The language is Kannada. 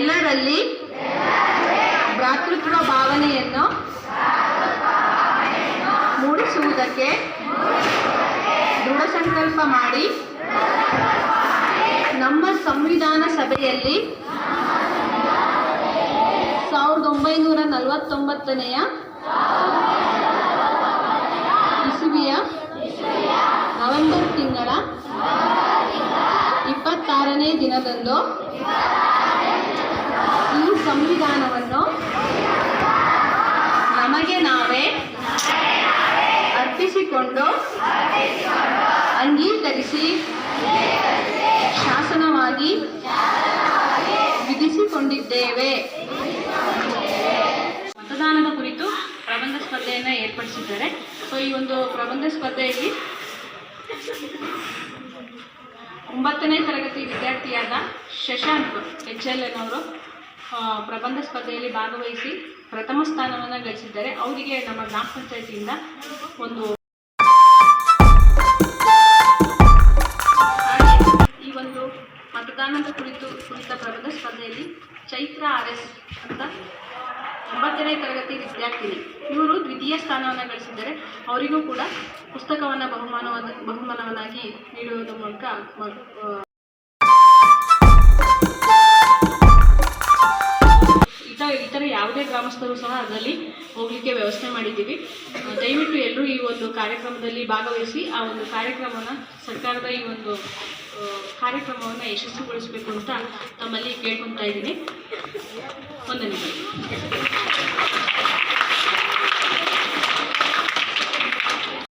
ಎಲ್ಲರಲ್ಲಿ ಭ್ರಾತೃತ್ವ ಭಾವನೆಯನ್ನು ಮೂಡಿಸುವುದಕ್ಕೆ ದೃಢ ಸಂಕಲ್ಪ ಮಾಡಿ ನಮ್ಮ ಸಂವಿಧಾನ ಸಭೆಯಲ್ಲಿ ಸಾವಿರದ ಒಂಬೈನೂರ ನಲವತ್ತೊಂಬತ್ತನೆಯ ಇಸುವಿಯ ನವೆಂಬರ್ ತಿಂಗಳ ಇಪ್ಪತ್ತಾರನೇ ದಿನದಂದು ಸಂವಿಧಾನವನ್ನು ನಮಗೆ ನಾವೇ ಅರ್ಪಿಸಿಕೊಂಡು ಅಂಗೀಕರಿಸಿ ಶಾಸನವಾಗಿ ವಿಧಿಸಿಕೊಂಡಿದ್ದೇವೆ. ಮತದಾನದ ಕುರಿತು ಪ್ರಬಂಧ ಸ್ಪರ್ಧೆಯನ್ನು ಏರ್ಪಡಿಸಿದ್ದಾರೆ. ಸೊ ಈ ಒಂದು ಪ್ರಬಂಧ ಸ್ಪರ್ಧೆಯಲ್ಲಿ ಒಂಬತ್ತನೇ ತರಗತಿ ವಿದ್ಯಾರ್ಥಿಯಾದ ಶಶಾಂಕ್ ಎಚ್ ಎಲ್ ಎನ್ ಅವರು ಪ್ರಬಂಧ ಸ್ಪರ್ಧೆಯಲ್ಲಿ ಭಾಗವಹಿಸಿ ಪ್ರಥಮ ಸ್ಥಾನವನ್ನು ಗಳಿಸಿದ್ದಾರೆ. ಅವರಿಗೆ ನಮ್ಮ ಗ್ರಾಮ ಪಂಚಾಯತಿಯಿಂದ ಒಂದು ಈ ಒಂದು ಮತದಾನದ ಕುರಿತು ಕುರಿತ ಪ್ರಬಂಧ ಸ್ಪರ್ಧೆಯಲ್ಲಿ ಚೈತ್ರ ಆರ್ ಎಸ್ ಅಂತ ಒಂಬತ್ತನೇ ತರಗತಿ ವಿದ್ಯಾರ್ಥಿನಿ. ಇವರು ದ್ವಿತೀಯ ಸ್ಥಾನವನ್ನು ಗಳಿಸಿದ್ದಾರೆ. ಅವರಿಗೂ ಕೂಡ ಪುಸ್ತಕವನ್ನು ಬಹುಮಾನವಾದ ಬಹುಮಾನವನ್ನಾಗಿ ನೀಡುವುದರ ಮೂಲಕ ಗ್ರಾಮಸ್ಥರು ಸಹ ಅದರಲ್ಲಿ ಹೋಗಲಿಕ್ಕೆ ವ್ಯವಸ್ಥೆ ಮಾಡಿದ್ದೀವಿ. ದಯವಿಟ್ಟು ಎಲ್ಲರೂ ಈ ಒಂದು ಕಾರ್ಯಕ್ರಮದಲ್ಲಿ ಭಾಗವಹಿಸಿ ಆ ಒಂದು ಕಾರ್ಯಕ್ರಮನ ಸರ್ಕಾರದ ಈ ಒಂದು ಕಾರ್ಯಕ್ರಮವನ್ನು ಯಶಸ್ವಿಗೊಳಿಸಬೇಕು ಅಂತ ತಮ್ಮಲ್ಲಿ ಕೇಳ್ಕೊತಾ ಇದ್ದೀನಿ. ವಂದನೆಗಳು.